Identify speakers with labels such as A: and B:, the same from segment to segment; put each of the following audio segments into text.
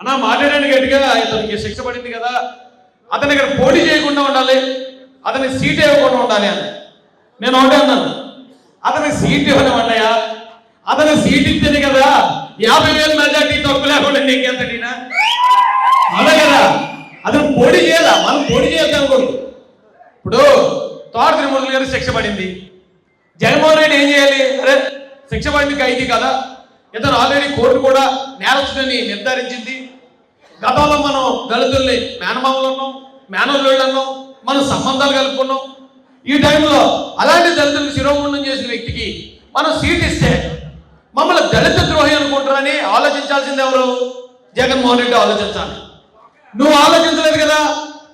A: అన్నా మాట్లాడండి గట్టిగా. ఇతనికి శిక్ష పడింది కదా. అతను ఇక్కడ పోటీ చేయకుండా ఉండాలి. అతని సీట్ ఇవ్వకుండా ఉండాలి అని. నేను ఒకటే అన్నాను. అతని సీట్ ఇవ్వడం అతను అతని సీట్ ఇచ్చింది కదా యాభై వేల మెజార్టీ తక్కువ లేకుండా నీకెంతటినా అదే కదా. అతను పోటీ చేయాలా. మనం పోటీ చేయాలి అనుకోండి ఇప్పుడు తోట తిరుమల గారు శిక్ష పడింది. జగన్మోహన్ రెడ్డి ఏం చేయాలి? అరే శిక్ష పడింది ఖైదీ కదా. ఇతను ఆల్రెడీ కోర్టు కూడా నేరస్తుని నిర్ధారించింది. గతంలో మనం దళితుల్ని మేనమామలు అన్నాం మేనల్లుళ్ళు అన్నాం మనం సంబంధాలు కలుపుకున్నాం. ఈ టైంలో అలాంటి దళితులకు శిరోముండం చేసిన వ్యక్తికి మనం సీట్ ఇస్తే మమ్మల్ని దళిత ద్రోహి అనుకుంటారని ఆలోచించాల్సింది ఎవరు? జగన్మోహన్ రెడ్డి ఆలోచించాలి. నువ్వు ఆలోచించలేదు కదా?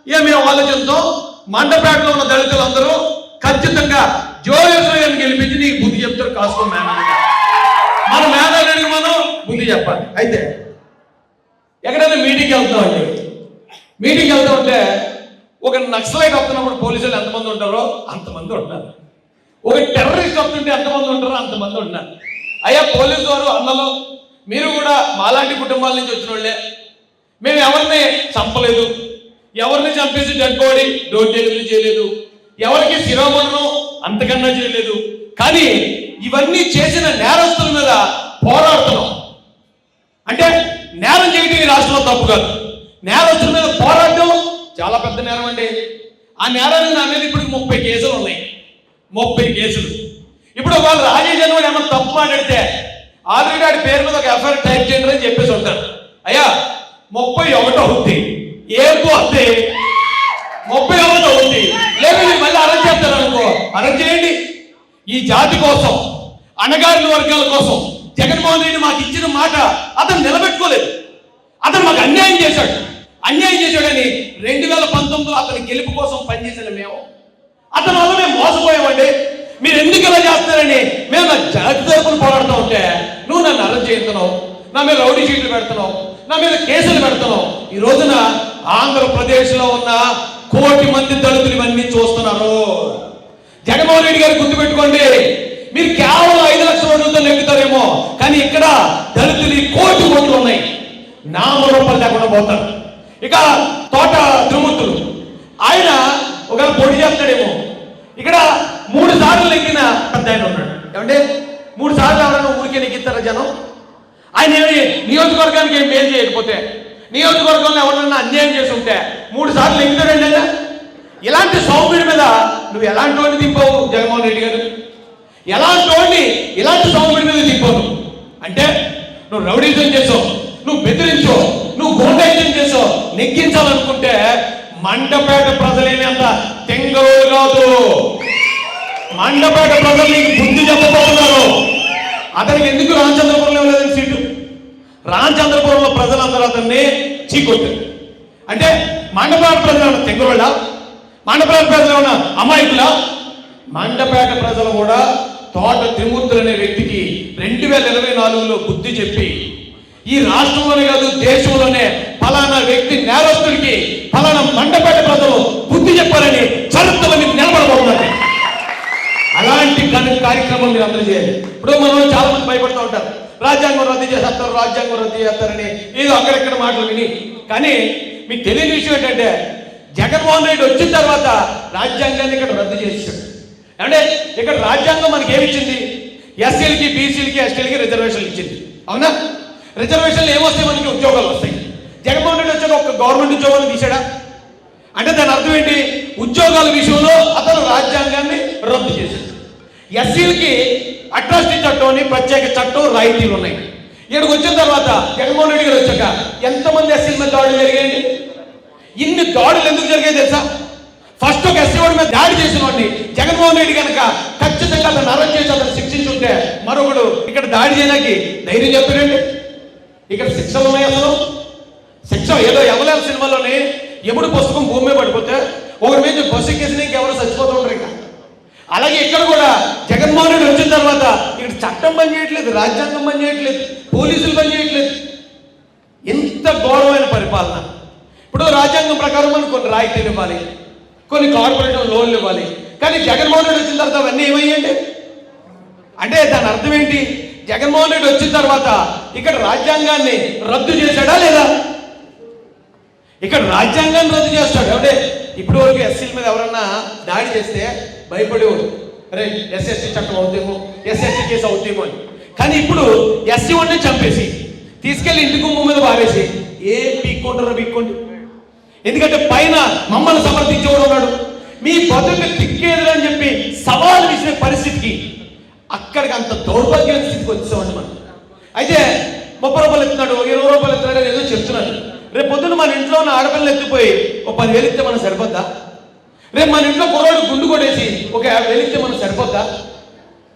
A: ఏ మేము ఆలోచించాం మండపేటలో ఉన్న దళితులందరూ ఖచ్చితంగా జోగేశ్వర గెలిపించి నీకు బుద్ధి చెప్తారు కాసుకో మేనల్లుగా మన మేనల్లుడికి మనం బుద్ధి చెప్పాలి. అయితే ఎక్కడైనా మీటింగ్కి వెళ్తామండి మీటింగ్కి వెళ్తా ఉంటే ఒక నక్సలైట్ వస్తున్నప్పుడు పోలీసులు ఎంతమంది ఉంటారో అంతమంది ఉంటారు ఒక టెర్రరిస్ట్ వస్తుంటే ఎంతమంది ఉంటారో అంతమంది ఉన్నారు. అయ్యా పోలీసు వారు అన్నలో మీరు కూడా మాలాంటి కుటుంబాల నుంచి వచ్చిన వాళ్ళే. మేము ఎవరిని చంపలేదు. ఎవరిని చంపేసి డెడ్ బాడీ డోర్ డెలివరీ చేయలేదు. ఎవరికి శిరోమణం అంతకన్నా చేయలేదు. కానీ ఇవన్నీ చేసిన నేరస్తుల మీద పోరాడుతున్నాం. అంటే నేరం చేయడం ఈ రాష్ట్రంలో తప్పు కాదు. నేరస్తుల మీద పోరాటం చాలా పెద్ద నేరం అండి. ఆ నేరాన్ని నా మీద ఇప్పుడు ముప్పై కేసులు ఉన్నాయి. ముప్పై కేసులు. ఇప్పుడు వాళ్ళు రాజేష్ అని వాడు ఏమైనా తప్పు మాట్లాడితే ఆల్రెడీ వాడి పేరు మీద ఒక ఎఫ్ఐఆర్ టైప్ చేయండి అని చెప్పేసి ఉంటారు. అయ్యా ముప్పై ఒకటో ఉంది ఏం పోతే ముప్పై ఒకటో ఉంది లేదు మళ్ళీ అరెస్ట్ చేస్తారు అనుకో. అరెస్ట్ చేయండి. ఈ జాతి కోసం అణగారిన వర్గాల కోసం జగన్మోహన్ రెడ్డి మాకు ఇచ్చిన మాట అతను నిలబెట్టుకోలేదు. అతను మాకు అన్యాయం చేశాడు. అన్యాయం చేశాడని రెండు వేల పంతొమ్మిదిలో అతని గెలుపు కోసం పనిచేసిన మేము. అతని వల్ల మేము మోసపోయామండి. మీరు ఎందుకు ఇలా చేస్తున్నారని మేము నా జాతి తరపున పోరాడుతూ ఉంటే నువ్వు నన్ను అరెస్ట్ చేస్తున్నావు నా మీద రౌడీ షీట్లు పెడుతున్నావు నా మీద కేసులు పెడుతున్నావు. ఈ రోజున ఆంధ్రప్రదేశ్లో ఉన్న కోటి మంది దళితులు ఇవన్నీ చూస్తున్నారు. జగన్మోహన్ రెడ్డి గారు గుర్తుపెట్టుకోండి మీరు కేవలం కానీ ఇక్కడ దళితులు కోటి ఓట్లు ఉన్నాయి. నామ రూపాయలు లేకుండా పోతారు. ఇక తోట త్రిమూర్తులు ఆయన ఒకవేళ పొడి చేస్తాడేమో. ఇక్కడ మూడు సార్లు నెగ్గిన పెద్ద ఆయన ఉన్నాడు. ఏమంటే మూడు సార్లు ఎవరైనా ఊరికే నెగ్గిస్తారా జనం? ఆయన ఏమి నియోజకవర్గానికి ఏం మేలు చేయకపోతే నియోజకవర్గంలో ఎవరన్నా అన్యాయం చేసి ఉంటే మూడు సార్లు నెగ్గుతాడండి లేదా ఇలాంటి సౌమ్యుడి మీద నువ్వు ఎలాంటి వాడిని దింపావు జగన్మోహన్ రెడ్డి గారు? ఎలాంటి వాడిని ఇలాంటి సౌమ్యుడి మీద దింపావు అంటే నువ్వు రౌడీజం చేసావు నువ్వు బెదిరించావు నువ్వు గోండైజం చేసావు నెగ్గించాలనుకుంటే మండపేట ప్రజలేమి అంత తెంగలు కాదు. మండపేట ప్రజలు నీకు బుద్ధి చెప్పబోతున్నారు. అతనికి ఎందుకు రామచంద్రపురంలో లేదని సీటు? రామచంద్రపురంలో ప్రజలందరూ అతన్ని చీకొట్టారు. అంటే మండపేట ప్రజలు తెంగురోళ్ళ మండపేట ప్రజలు ఉన్న అమాయకుల? మండపేట ప్రజలు కూడా తోట త్రిమూర్తులు అనే వ్యక్తికి రెండు వేల ఇరవై నాలుగులో బుద్ధి చెప్పి ఈ రాష్ట్రంలోనే కాదు దేశంలోనే ఫలానా వ్యక్తి నేరస్తుడికి ఫలానా మండపేట ప్రజలు బుద్ధి చెప్పాలని చరిత్రలో మీరు నిలబడబోతున్నారు. అలాంటి కార్యక్రమం మీరు అందరూ చేయాలి. ఇప్పుడు మనం చాలా మంది భయపడుతూ ఉంటారు. రాజ్యాంగం రద్దు చేసేస్తారు రాజ్యాంగం రద్దు చేస్తారని ఏదో అక్కడెక్కడ మాటలు విని. కానీ మీకు తెలియని విషయం ఏంటంటే జగన్మోహన్ రెడ్డి వచ్చిన తర్వాత రాజ్యాంగాన్ని ఇక్కడ రద్దు చేశాడు. అంటే ఇక్కడ రాజ్యాంగం మనకి ఏమి ఇచ్చింది ఎస్సీలకి బీసీలకి ఎస్టీలకి రిజర్వేషన్లు ఇచ్చింది. అవునా? రిజర్వేషన్లు ఏమొస్తాయి మనకి? ఉద్యోగాలు వస్తాయి. జగన్మోహన్ రెడ్డి వచ్చాక ఒక గవర్నమెంట్ ఉద్యోగాలు తీసాడా అంటే దాని అర్థం ఏంటి? ఉద్యోగాల విషయంలో అతను రాజ్యాంగాన్ని రద్దు చేశాడు. ఎస్సీలకి అట్రాసిటీ చట్టం అని ప్రత్యేక చట్టం రాయితీలు ఉన్నాయి. ఇక్కడికి వచ్చిన తర్వాత జగన్మోహన్ రెడ్డి గారు వచ్చాక ఎంతమంది ఎస్సీల మీద దాడులు జరిగాయండి? ఇన్ని దాడులు ఎందుకు జరిగాయి తెలుసా? ఫస్ట్ ఒక ఎస్సీ మీద దాడి చేసిన వాడిని జగన్మోహన్ రెడ్డి కనుక ఖచ్చితంగా అతను అరెస్ట్ చేసి అతను శిక్షించుంటే మరొకడు ఇక్కడ దాడి చేయడానికి ధైర్యం చెప్పారండి ఇక్కడ శిక్షలు ఉన్నాయి అసలు. శిక్ష ఏదో ఎవలేల సినిమాలోనే ఎప్పుడు పుస్తకం భూమి మీద పడిపోతే ఒకరి మీద బస్సు ఎక్కేసి ఇంకెవరు చచ్చిపోతూ ఉంటారు ఇంకా అలాగే ఇక్కడ కూడా జగన్మోహన్ రెడ్డి వచ్చిన తర్వాత ఇక్కడ చట్టం పని చేయట్లేదు రాజ్యాంగం పని చేయట్లేదు పోలీసులు పని చేయట్లేదు. ఎంత ఘోరమైన పరిపాలన. ఇప్పుడు రాజ్యాంగం ప్రకారం మనం కొన్ని రాయితీలు ఇవ్వాలి. కొన్ని కార్పొరేట్ లోన్లు ఇవ్వాలి. కానీ జగన్మోహన్ రెడ్డి వచ్చిన తర్వాత అవన్నీ ఏమయ్యండి అంటే దాని అర్థం ఏంటి? జగన్మోహన్ రెడ్డి వచ్చిన తర్వాత ఇక్కడ రాజ్యాంగాన్ని రద్దు చేశాడా లేదా? ఇక్కడ రాజ్యాంగాన్ని రద్దు చేస్తాడు. అంటే ఇప్పుడు వరకు ఎస్సీల మీద ఎవరన్నా దాడి చేస్తే భయపడేవాడు అరే ఎస్ఎస్టీ చట్టం అవుతేమో ఎస్ఎస్టీ కేసు అవుతేమో అని. కానీ ఇప్పుడు ఎస్సీ వాడిని చంపేసి తీసుకెళ్ళి ఇంటి గుమ్మ మీద పారేసి ఏం పీక్కుంటారో పీక్కోండి ఎందుకంటే పైన మమ్మల్ని సమర్థించేవాడు ఉన్నాడు. మీ బతుకు తిక్కేది అని చెప్పి సవాలు విసిన పరిస్థితికి అక్కడికి అంత దౌర్భాగ్యం స్థితికి వచ్చేవాడు మనం. అయితే ముప్పై రూపాయలు ఎత్తున్నాడు ఇరవై రూపాయలు ఎత్తున్నాడు అని ఏదో చెప్తున్నాడు. రేపు పొద్దున్న మన ఇంట్లో ఉన్న ఆడపిల్లలు ఎత్తిపోయి ఒక పదివేలు ఇస్తే మనం సరిపోద్దా? రేపు మన ఇంట్లో కుర్రాడు గుండు కొట్టేసి ఒక యాభై వేలు ఇస్తే మనం సరిపోద్దా?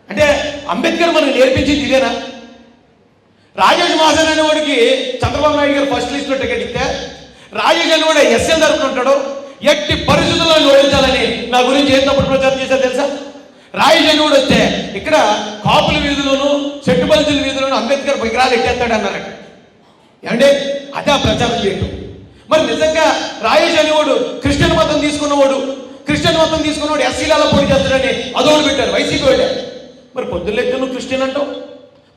A: అంటే అంబేద్కర్ మనకు నేర్పించింది ఇదేనా? రాజేష్ మాసన్ అనే వాడికి చంద్రబాబు నాయుడు గారు ఫస్ట్ లిస్ట్లో టికెట్ ఇస్తే రాజేష్ కూడా ఎస్ఎల్ తరపున ఉంటాడు ఎట్టి పరిస్థితుల్లో ఓడించాలని నా గురించి ఏం తప్పుడు ప్రచారం చేశారు తెలుసా? రాజేష్ కూడా వస్తే ఇక్కడ కాపుల వీధులను చెట్టుబల్జుల వీధులను అంబేద్కర్ విగ్రహాలు ఎట్టేస్తాడు అన్నారట. ఏమంటే అదే ప్రచారం చేయటం. మరి నిజంగా రాజేష్ అనేవాడు క్రిస్టియన్ మతం తీసుకున్నవాడు క్రిస్టియన్ మతం తీసుకున్నవాడు ఎస్సీలలో పోటీ చేస్తాడని అదోడు పెట్టారు వైసీపీ వాడే మరి పొద్దులెత్తే నువ్వు క్రిస్టియన్ అంటావు?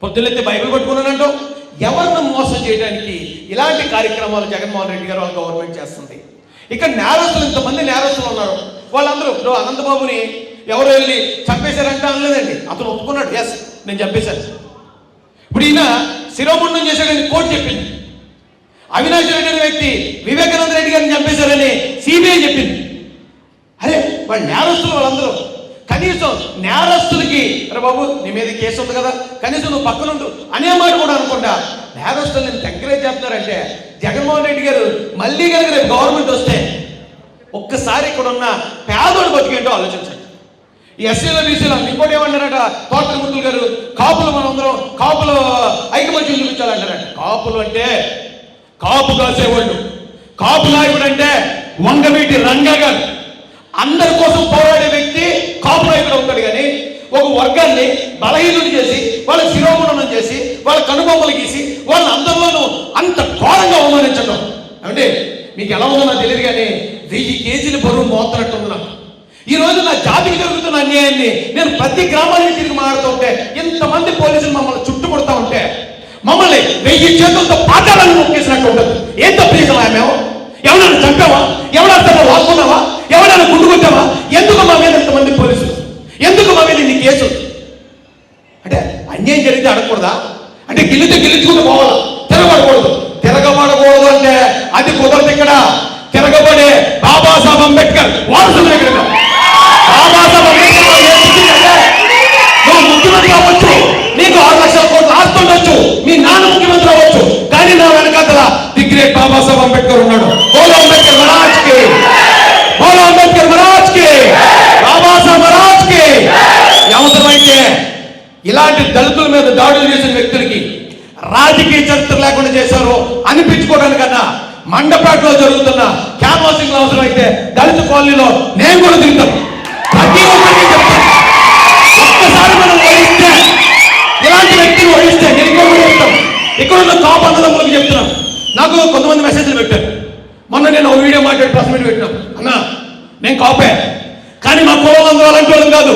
A: పొద్దులెత్తే బైబిల్ పట్టుకున్నానంటావు ఎవరిని మోసం చేయడానికి ఇలాంటి కార్యక్రమాలు జగన్మోహన్ రెడ్డి గారు వాళ్ళ గవర్నమెంట్ చేస్తుంది. ఇక్కడ నేరస్తులు ఇంతమంది నేరస్తులు ఉన్నారు. వాళ్ళందరూ ఇప్పుడు అనంతబాబుని ఎవరు వెళ్ళి చంపేశారంటే అనలేదండి. అతను ఒప్పుకున్నాడు. ఎస్ నేను చంపేశాను. ఇప్పుడు ఈయన శిరోముండం చేశాడని కోర్టు చెప్పింది. అవినాష్ రెడ్డి అనే వ్యక్తి వివేకానంద రెడ్డి గారిని చంపేశారని సిబిఐ చెప్పింది. అరే వాళ్ళు నేరస్తులు వాళ్ళందరూ. కనీసం నేరస్తులకి అరే బాబు నీ మీద కేసు ఉంది కదా కనీసం నువ్వు పక్కనుండు. అనే మాట కూడా అనుకుంటా నేరస్తులు నేను ఎంకరేజ్ చేస్తున్నారంటే జగన్మోహన్ రెడ్డి గారు మళ్ళీ కనుక రేపు గవర్నమెంట్ వస్తే ఒక్కసారి ఇక్కడ ఉన్న పేదోడు బతికేంటో ఆలోచించండి. ఈ ఎస్సీలో బీసీలో ఇంకోటి ఏమంటారట తోటల ముద్దులు గారు కాపులు మనందరం కాపులు ఐకమత్యం చూపించాలంటారట. కాపులు అంటే కాపు కాసేవాళ్ళు. కాపు నాయకుడు అంటే వంగవీటి రంగా గారు. అందరి కోసం పోరాడే వ్యక్తి కాపు అవుతాడు కానీ ఒక వర్గాన్ని బలహీనులు చేసి వాళ్ళ శిరోముణనం చేసి వాళ్ళ కనుబొమ్మలు గీసి వాళ్ళ అందరిలోనూ అంత ఘోరంగా అవమానించడం అంటే మీకు ఎలా ఉందో నాకు తెలియదు కానీ వెయ్యి కేజీల బరువు మోతున్నట్టుంది నాకు ఈ రోజు నా జాతికి జరుగుతున్న అన్యాయాన్ని నేను ప్రతి గ్రామానికి తిరిగి మాడుతుంటే ఇంతమంది పోలీసులు మమ్మల్ని చుట్టుముడతా ఉంటే మమ్మల్ని వెయ్యి చేతులతో పాఠాలను నొక్కేసినట్టు ఉండదు ఏం తప్పేసా మేము? ఎవరైనా చంపావా? ఎవరైనా వాసుకున్నావా ఎవరైనా గుండు కొట్టావా? ఎందుకు మా మీద ఇంతమంది పోలీసులు ఎందుకు మా మీద ఇన్ని కేసులు అంటే అన్యాయం జరిగితే అడగకూడదా? అంటే గిల్లితే గిల్లించుకుంటూ పోవాలా? తిరగబడకూడదు. తిరగబడకూడదు అంటే అది కుదరదు ఇక్కడ. తిరగబడే బాబాసాహెబ్ అంబేద్కర్ వారసులు ఇక్కడ. మండపేటలో జరుగుతున్న క్యాన్వాసింగ్ అవసరమైతే దళిత కాలనీలో నేను కూడా తింటాను ప్రతి ఒక్కరికి చెప్తాను ఒక్కసారి మనం ఓడిస్తే ఇలాంటి వ్యక్తిని ఓడిస్తే నేను ఇక్కడ కూడా చెప్తాను ఇక్కడ ఉన్న కాపు అన్నదమ్ములకు చెప్తున్నాను నాకు కొంతమంది మెసేజ్లు పెట్టారు. మొన్న నేను ఒక వీడియో మాట్లాడి ప్రెస్ మీట్ పెట్టినాం. అన్నా నేను కాపే. కానీ మా కులం అందరూ అలాంటి వాళ్ళం కాదు.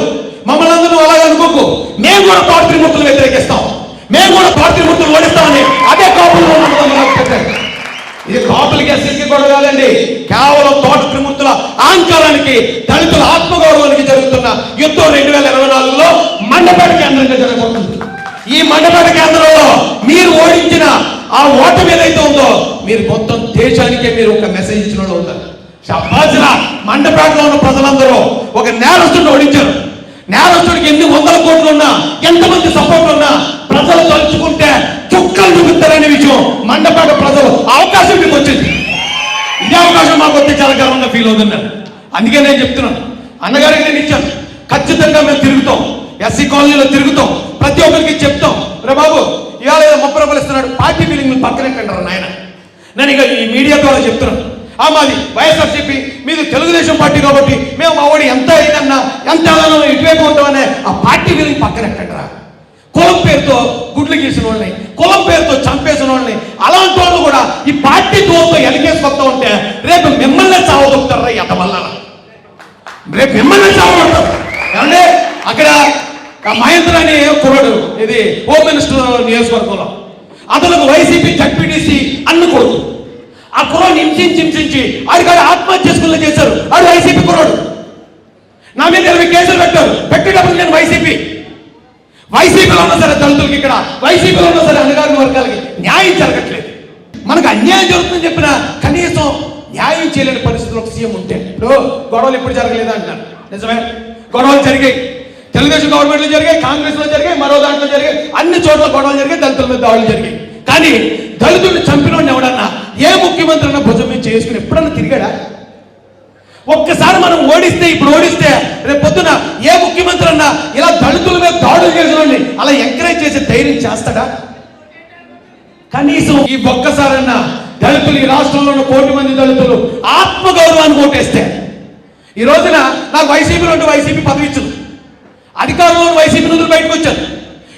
A: మమ్మల్ని అందరూ అలాగే అనుకోకు. మేము కూడా పార్టీ త్రిమూర్తులు వ్యతిరేకిస్తాం. మేము కూడా పార్టీ ఇది కాపులకి ఎస్సీకి కూడా కాదండి. కేవలం తోట త్రిమూర్తుల అహంకారానికి దళితుల ఆత్మగౌరవానికి జరుగుతున్న యుద్ధం రెండు వేల ఇరవై నాలుగులో మండపేట కేంద్రంగా జరగబోతుంది. ఈ మండపేట కేంద్రంలో మీరు ఓడించిన ఆ ఓటమి ఏదైతే ఉందో మీరు మొత్తం దేశానికే మీరు ఒక మెసేజ్ ఇచ్చిన వాళ్ళు అవుతారు. షబ్బాజ్రా మండపేటలో ఉన్న ప్రజలందరూ ఒక నేరస్తుడిని ఓడించారు. నేరస్తుడికి ఎన్ని వందల కోట్లు ఉన్నా ఎంతమంది సపోర్ట్ ఉన్నా ప్రజలు తలుచుకుంటే చుక్కలు విషయం. మండపాక ప్రజలు అవకాశం మీకు వచ్చింది. ఇదే అవకాశం మాకు వస్తే చాలా గర్వంగా ఫీల్ అవుతున్నాను అందుకే నేను చెప్తున్నాను. అన్నగారికి నేను ఇచ్చాను. ఖచ్చితంగా మేము తిరుగుతాం. ఎస్సీ కాలనీలో తిరుగుతాం. ప్రతి ఒక్కరికి చెప్తాం. రే బాబు ఇవాళ ముప్పై రూపాయలు ఇస్తున్నాడు. పార్టీ బిల్లింగ్ మీరు నాయన. నేను ఇక ఈ మీడియా ద్వారా చెప్తున్నాను. ఆ మాది వైఎస్ఆర్సీపీ మీది తెలుగుదేశం పార్టీ కాబట్టి మేము మా వాడు ఎంత అయినన్నా ఎంత ఇటువైపు ఉంటామనే ఆ పార్టీ ఫీలింగ్ పక్కన రా. కులం పేరుతో గుడ్లు గీసిన వాళ్ళని కులం పేరుతో చంపేసిన వాళ్ళని అలాంటి వాళ్ళు కూడా ఈ పార్టీ గోరుతో ఎలకేసి వస్తూ ఉంటే రేపు మిమ్మల్ని చావదొక్కుతారా ఎట వల్ల రేపు మిమ్మల్ని చావగొడతారు. ఏమంటే అక్కడ మహేంద్ర అనే కుర్రాడు ఇది హోమ్ మినిస్టర్ నియోజకవర్గంలో. అతనికి వైసీపీ జడ్పీటీసీ అన్న కొడుకు ఆ కుర్రాడు హింసించి హింసించి ఆడికాడు ఆత్మహత్య చేసుకుని చేశారు. ఆడు వైసీపీ కుర్రోడు. నా మీద ఇరవై కేసులు పెట్టారు. పెట్టేటప్పుడు నేను వైసీపీ వైసీపీలో ఉన్నా సరే దళితులకి ఇక్కడ వైసీపీలో ఉన్నా సరే అణగారిన వర్గాలకి న్యాయం జరగట్లేదు. మనకు అన్యాయం జరుగుతుందని చెప్పిన కనీసం న్యాయం చేయలేని పరిస్థితుల్లో ఒక సీఎం ఉంటే. ఇప్పుడు గొడవలు ఎప్పుడు జరగలేదు అంటున్నారు. నిజమే? గొడవలు జరిగాయి. తెలుగుదేశం గవర్నమెంట్లో జరిగాయి కాంగ్రెస్లో జరిగాయి మరో దాంట్లో జరిగాయి. అన్ని చోట్ల గొడవలు జరిగాయి దళితుల మీద దాడులు జరిగాయి. కానీ దళితుడిని చంపినోడిని ఎవడన్నా ఏ ముఖ్యమంత్రి అన్న భుజం మీద చేసుకుని ఎప్పుడన్నా తిరిగాడా? ఒక్కసారి మనం ఓడిస్తే ఇప్పుడు ఓడిస్తే రేపు పొద్దున ఏ ముఖ్యమంత్రి అన్నా ఇలా దళితుల మీద దాడులు చేసిన అలా ఎంకరేజ్ చేసే ధైర్యం చేస్తాడా? కనీసం ఈ ఒక్కసారన్నా దళితులు ఈ రాష్ట్రంలో ఉన్న కోటి మంది దళితులు ఆత్మగౌరవాన్ని ఓటేస్తే. ఈ రోజున నాకు వైసీపీలో ఉంటే వైసీపీ పదవి ఇచ్చింది. అధికారంలో వైసీపీ నుండి బయటకు వచ్చాను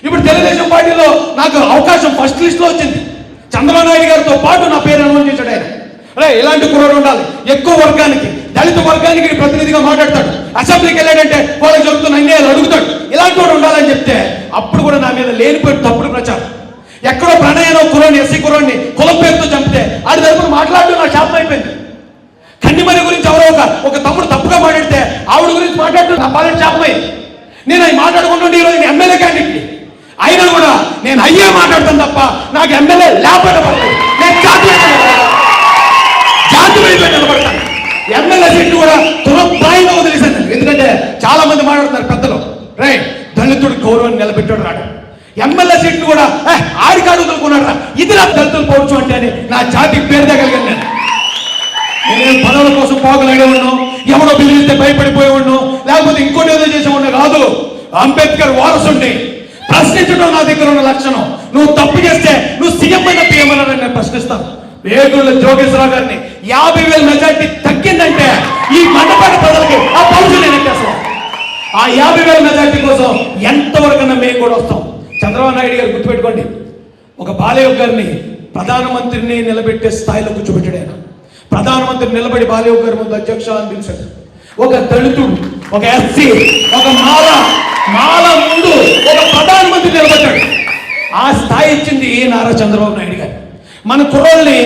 A: ఇప్పుడు తెలుగుదేశం పార్టీలో నాకు అవకాశం ఫస్ట్ లిస్ట్లో వచ్చింది. చంద్రబాబు నాయుడు గారితో పాటు నా పేరు అనుమతి చేశాడు ఆయన. ఇలాంటి కుర్రోడు ఉండాలి. ఎక్కువ వర్గానికి. దళిత వర్గానికి ప్రతినిధిగా మాట్లాడతాడు. అసెంబ్లీకి వెళ్ళాడంటే వాళ్ళకి జరుగుతున్న అన్యాయాలు అడుగుతాడు. ఇలాంటి వాడు ఉండాలని చెప్తే అప్పుడు కూడా నా మీద లేనిపోయి తప్పుడు ప్రచారం. ఎక్కడో ప్రణయనో కురోని ఎస్సీ కురోని కులం పేరుతో చంపితే ఆడి తరపున మాట్లాడడం నా శాపం అయిపోయింది. కన్నిమని గురించి ఎవరో ఒక ఒక తమ్ముడు తప్పుగా మాట్లాడితే ఆవిడ గురించి మాట్లాడటం నా పాలన శాపమైంది నేను అవి మాట్లాడుకుంటుంటే ఈరోజు నేను ఎమ్మెల్యే క్యాండిడేట్ అయినా కూడా నేను అయ్యే మాట్లాడతాను తప్ప నాకు ఎమ్మెల్యే లేకపోతే నేను జాతి జాతి మీద ఎమ్మెల్యే సీట్లు కూడా తురపాయిగా వదిలేశాను ఎందుకంటే చాలా మంది మాట్లాడుతున్నారు పెద్దలు. రైట్ దళితుడు గౌరవం నిలబెట్టాడు రాడు ఎమ్మెల్యే సీట్లు కూడా ఆడికాడు వదులుకున్నాడు రా. ఇది నా దళితులు పోవచ్చు అంటే అని నా జాతికి పేరు తగలిగాను నేను. నేనేం పదవుల కోసం పోగలాడే ఎవడో పిలిస్తే భయపడిపోయి ఉన్నాం లేకపోతే ఇంకోటి ఏదో చేసి ఉన్నా కాదు. అంబేద్కర్ వారసుండి ప్రశ్నించడం నా దగ్గర ఉన్న లక్షణం. నువ్వు తప్పు చేస్తే నువ్వు సీఎం అయిన పిఎం అని నేను ప్రశ్నిస్తాను. వేగుళ్ళ జోగేశ్వరరావు గారిని యాభై వేల మెజార్టీ తగ్గిందంటే ఈ మండపేట ప్రజలకి ఆ పౌరుషం నేను ఆ యాభై వేల మెజార్టీ కోసం ఎంతవరకన్నా మేము కూడా వస్తాం. చంద్రబాబు నాయుడు గారు గుర్తుపెట్టుకోండి. ఒక బాలయ్య గారిని ప్రధానమంత్రిని నిలబెట్టే స్థాయిలో కూర్చోబెట్టాడు ఆయన. ప్రధానమంత్రి నిలబడి బాలయ్య గారి ముందు అధ్యక్ష అని పిలిచాడు ఒక దళితుడు ఒక ఎస్సీ ఒక మాల మాల ముందు ఒక ప్రధానమంత్రి నిలబడ్డాడు. ఆ స్థాయి ఇచ్చింది నారా చంద్రబాబు నాయుడు గారు. మన కుర్రోల్ని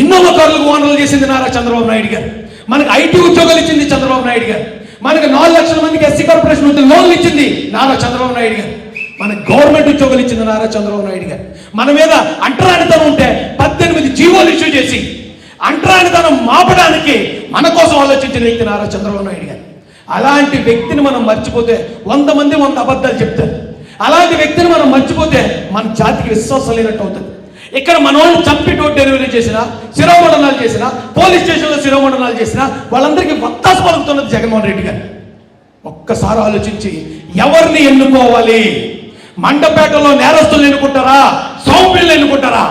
A: ఇన్నోవకారులకు ఓనర్లు చేసింది నారా చంద్రబాబు నాయుడు గారు. మనకు ఐటీ ఉద్యోగాలు ఇచ్చింది చంద్రబాబు నాయుడు గారు. మనకు నాలుగు లక్షల మందికి ఎస్సీ కార్పొరేషన్ నుంచి లోన్లు ఇచ్చింది నారా చంద్రబాబు నాయుడు గారు. మన గవర్నమెంట్ ఉద్యోగాలు ఇచ్చింది నారా చంద్రబాబు నాయుడు గారు. మన మీద అంటరానితనం ఉంటే పద్దెనిమిది జీవోలు ఇష్యూ చేసి అంటరానితనం మాపడానికి మన కోసం ఆలోచించిన వ్యక్తి నారా చంద్రబాబు నాయుడు గారు. అలాంటి వ్యక్తిని మనం మర్చిపోతే వంద మంది వంద అబద్ధాలు చెప్తారు. అలాంటి వ్యక్తిని మనం మర్చిపోతే మన జాతికి విశ్వాసం లేనట్టు అవుతుంది. ఇక్కడ మన వాళ్ళు చంపి డోర్ డెలివరీ చేసిన శిరోమండనాలు చేసిన పోలీస్ స్టేషన్లో శిరోమండనాలు చేసిన వాళ్ళందరికీ వత్తాసు పలుకుతున్నది జగన్మోహన్ రెడ్డి గారు. ఒక్కసారి ఆలోచించి ఎవరిని ఎన్నుకోవాలి? మండపేటలో నేరస్తులు ఎన్నుకుంటారా? సౌమ్యులు ఎన్నుకుంటారా?